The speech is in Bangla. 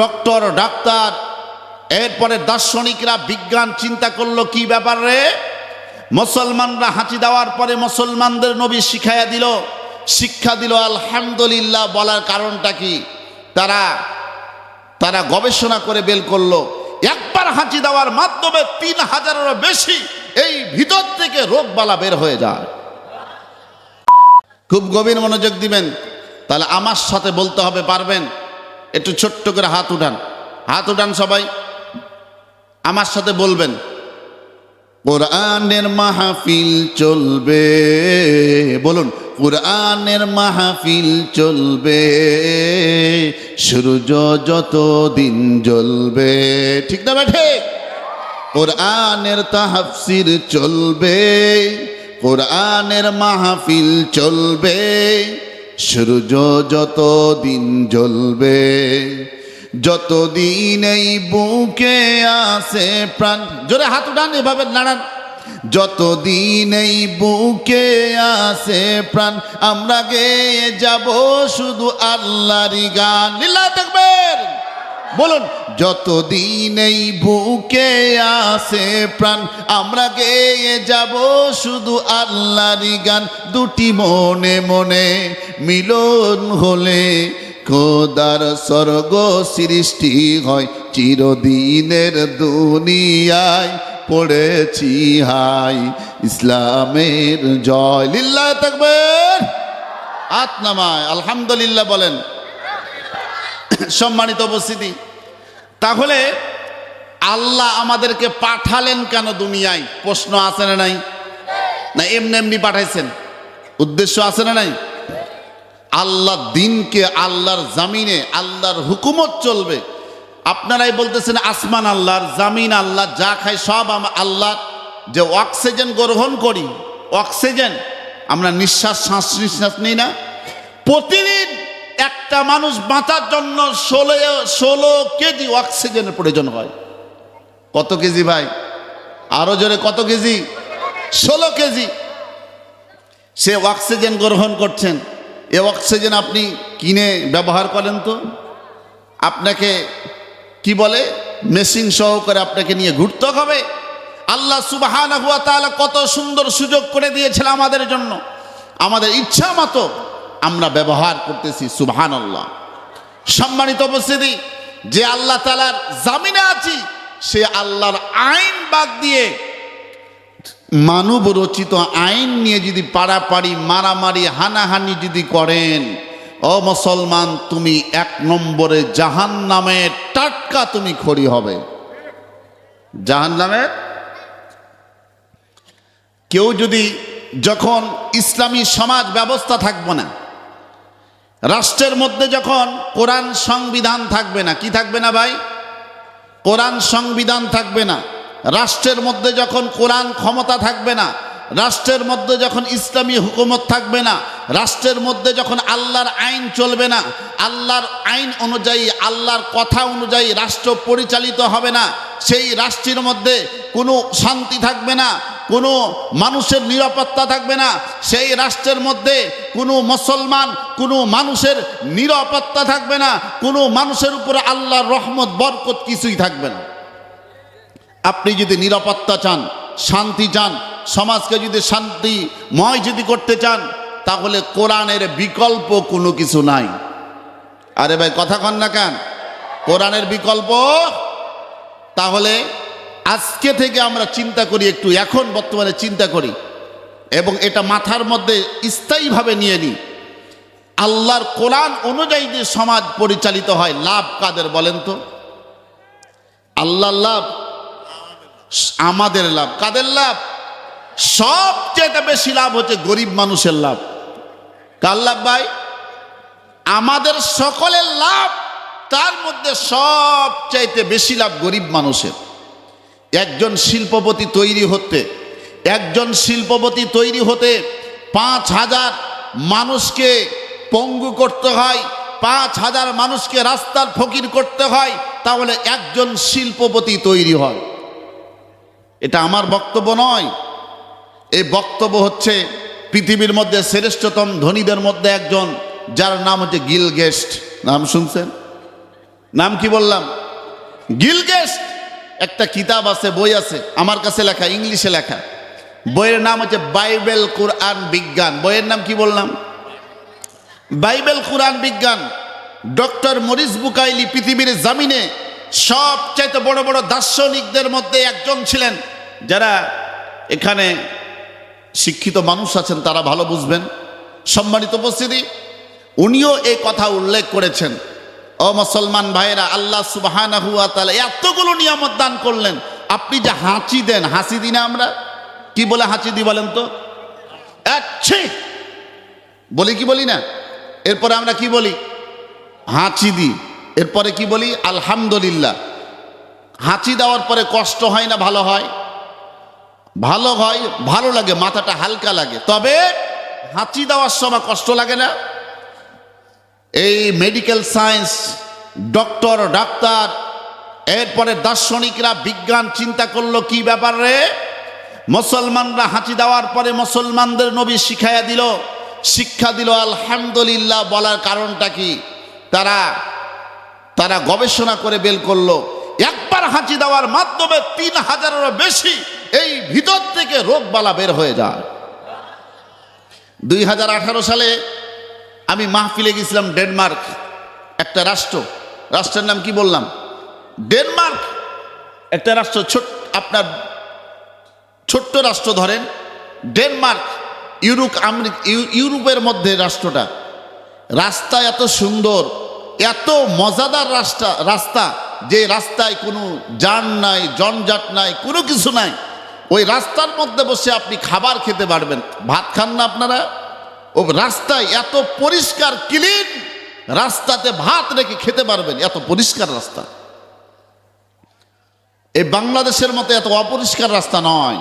ডক্টর, ডাক্তার, এরপরে দার্শনিকরা বিজ্ঞান চিন্তা করল কি ব্যাপার রে? মুসলমানরা হাঁচি দেওয়ার পরে মুসলমানদের নবী শিখাইয়া দিল, শিক্ষা দিল, আলহামদুলিল্লাহ বলার কারণটা কি? তারা তারা গবেষণা করে বের করল, একবার হাঁচি দেওয়ার মাধ্যমে তিন হাজারেরও বেশি এই ভিতর থেকে রোগবালা বের হয়ে যায়। খুব গভীর মনোযোগ দিবেন, তাহলে আমার সাথে বলতে হবে, পারবেন? একটু ছোট্ট করে হাত উঠান। হাত উঠান সবাই। আমার সাথে বলবেন, কোরআনের মাহফিল চলবে। বলুন, কোরআনের মাহফিল চলবে। সূর্য যত দিন জ্বলবে। ঠিক না বেঠে কোরআনের তাহাফসির চলবে। কোরআনের মাহফিল চলবে। সূর্য যত দিন জ্বলবে, যতদিন এই বুকে আসে প্রাণ, জোরে হাত উঠান এভাবে নাড়ান। যত দিন এই বুকে আসে প্রাণ, আমরা গেয়ে যাব শুধু আল্লাহরি গান। লীলা দেখবেন বলুন। যতদিন এই বুকে আসে প্রাণ, আমরা গেয়ে যাব শুধু আল্লাহরই গান। দুটি মনে মনে মিলন হলে খোদার স্বর্গ সৃষ্টি হয়। চিরদিনের দুনিয়ায় পড়েছি হাই, ইসলামের জয়। লিল্লাহ থাকবেন আতনামায় আলহামদুলিল্লাহ বলেন। সম্মানিত উপস্থিতি। তাহলে আল্লাহ আমাদেরকে পাঠালেন কেন দুনিয়ায়? প্রশ্ন আছে না নাই? না, এমনি এমনি পাঠাইছেন। উদ্দেশ্য আছে না নাই? আল্লাহ দিনকে আল্লাহর জামিনে, আল্লাহর হুকুমত চলবে। আপনারাই বলতেছেন, আসমান আল্লাহর, জামিন আল্লাহ, যা খাই সব আল্লাহ। যে অক্সিজেন গ্রহণ করি, অক্সিজেন, আমরা নিঃশ্বাস শ্বাস নিঃশ্বাস নিই না। প্রতিদিন একটা মানুষ বাঁচার জন্য ষোলো ষোলো কেজি অক্সিজেনের প্রয়োজন হয়। কত কেজি ভাই? আরও জোরে কত কেজি? ষোলো কেজি। সে অক্সিজেন গ্রহণ করছেন। এ অক্সিজেন আপনি কিনে ব্যবহার করেন তো? আপনাকে কি বলে? মেশিন সহকারে আপনাকে নিয়ে ঘুরতে হবে। আল্লাহ তাআলা কত সুন্দর সুযোগ করে দিয়েছিল আমাদের জন্য। আমাদের ইচ্ছা মতো আমরা ব্যবহার করতেছি সুবহান আল্লাহ সম্মানিত উপস্থিতি, যে আল্লাহ তালার জামিনে আছি, সে আল্লাহর আইন বাদ দিয়ে মানব রচিত আইন নিয়ে যদি পাড়াপাড়ি মারামারি, হানাহানি যদি করেন, ও মুসলমান, তুমি এক নম্বরে জাহান নামের টাটকা তুমি খড়ি হবে। জাহান নামের কেউ যদি যখন ইসলামী সমাজ ব্যবস্থা থাকবে না রাষ্ট্রের মধ্যে যখন কোরআন সংবিধান থাকবে না, কি থাকবে না ভাই? কোরআন সংবিধান থাকবে না। রাষ্ট্রের মধ্যে যখন কোরআন ক্ষমতা থাকবে না, রাষ্ট্রের মধ্যে যখন ইসলামী হুকুমত থাকবে না, রাষ্ট্রের মধ্যে যখন আল্লাহর আইন চলবে না, আল্লাহর আইন অনুযায়ী, আল্লাহর কথা অনুযায়ী রাষ্ট্র পরিচালিত হবে না, সেই রাষ্ট্রের মধ্যে কোনো শান্তি থাকবে না কোনো মানুষের নিরাপত্তা থাকবে না। সেই রাষ্ট্রের মধ্যে কোনো মুসলমান, কোনো মানুষের নিরাপত্তা থাকবে না। কোনো মানুষের উপরে আল্লাহর রহমত, বরকত কিছুই থাকবে না। আপনি যদি নিরাপত্তা চান, শান্তি চান, সমাজকে যদি শান্তিময় যদি করতে চান, তাহলে কোরআনের বিকল্প কোনো কিছু নাই। আরে ভাই, কথা কন না কেন? কোরআনের বিকল্প? তাহলে আজকে থেকে আমরা চিন্তা করি একটু, এখন বর্তমানে চিন্তা করি এবং এটা মাথার মধ্যে স্থায়ীভাবে নিয়ে নিই। আল্লাহর কোরআন অনুযায়ী যে সমাজ পরিচালিত হয়, লাভ কাদের বলেন তো? আল্লাহর লাভ, আমাদের লাভ। কাদের লাভ? সবচেয়ে বেশি লাভ হচ্ছে গরিব মানুষের লাভ। কার লাভ ভাই? আমাদের সকলের লাভ, তার মধ্যে সবচাইতে বেশি লাভ গরিব মানুষের। একজন শিল্পপতি তৈরি হতে, একজন শিল্পপতি তৈরি হতে পাঁচ হাজার মানুষকে পঙ্গু করতে হয়, পাঁচ হাজার মানুষকে রাস্তার ফকির করতে হয়, তাহলে একজন শিল্পপতি তৈরি হয়। এটা আমার বক্তব্য নয়। এই বক্তব্য হচ্ছে পৃথিবীর মধ্যে শ্রেষ্ঠতম ধনীদের মধ্যে একজন, যার নাম হচ্ছে গিল গেস্ট নাম শুনছেন? নাম কি বললাম? গিলগেস্ট! একটা কিতাব আছে, বই আছে, আমার কাছে লেখা, ইংলিশে লেখা। বইয়ের নাম হচ্ছে বাইবেল কোরআন বিজ্ঞান। বইয়ের নাম কি বললাম? বাইবেল কোরআন বিজ্ঞান। ডক্টর মরিস বুকাইলি পৃথিবীর জামিনে সবচাইতে বড় বড় দার্শনিকদের মধ্যে একজন ছিলেন, যারা এখানে শিক্ষিত মানুষ আছেন, তারা ভালো বুঝবেন। সম্মানিত উপস্থিতি, উনিও এই কথা উল্লেখ করেছেন। ও মুসলমান ভাইয়েরা, আল্লাহ সুবাহানা হুয়া তাআলা এতগুলো নিয়ামত দান করলেন। আপনি যে হাঁচি দেন হাসি দিনা আমরা? কি বলে হাঁচি দি বলেন তো? আচ্ছা বলি কি বলি না? এরপরে আমরা কি বলি? হাঁচি দিই। এরপরে কি বলি? আলহামদুলিল্লাহ। হাঁচি দেওয়ার পরে কষ্ট হয় না, ভালো হয়? ভালো হয়, ভালো লাগে, মাথাটা হালকা লাগে। তবে হাঁচি দেওয়ার সময় কষ্ট লাগে না? এই মেডিকেল সায়েন্স ডক্টর ডাক্তার, এরপরে দার্শনিকরা বিজ্ঞান চিন্তা করল কি ব্যাপার রে? মুসলমানরা হাঁচি দেওয়ার পরে মুসলমানদের নবী শিখাইয়া দিল, শিক্ষা দিল, আলহামদুলিল্লাহ বলার কারণটা কি? তারা তারা গবেষণা করে বের করল, একবার হাঁচি দেওয়ার মাধ্যমে তিন হাজারেরও বেশি এই ভিতর থেকে রোগবালা বের হয়ে যায়। দুই হাজার আঠারো সালে আমি মাহফিলে গেছিলাম ডেনমার্ক, একটা রাষ্ট্র। রাষ্ট্রের নাম কি বললাম? ডেনমার্ক, একটা রাষ্ট্র ছোট আপনার ছোট্ট রাষ্ট্র ধরেন, ডেনমার্ক, ইউরোপ, আমেরিকা ইউরোপের মধ্যে রাষ্ট্রটা। রাস্তা এত সুন্দর, এত মজাদার রাস্তা রাস্তা যে রাস্তায় কোনো যান নাই জঞ্জাট নাই, কোনো কিছু নাই। ওই রাস্তার মধ্যে বসে আপনি খাবার খেতে পারবেন। ভাত খান না আপনারা? ও রাস্তায় এত পরিষ্কার ক্লিন, রাস্তাতে ভাত রেখে খেতে পারবেন, এত পরিষ্কার রাস্তা। এই বাংলাদেশের মতো এত অপরিষ্কার রাস্তা নয়।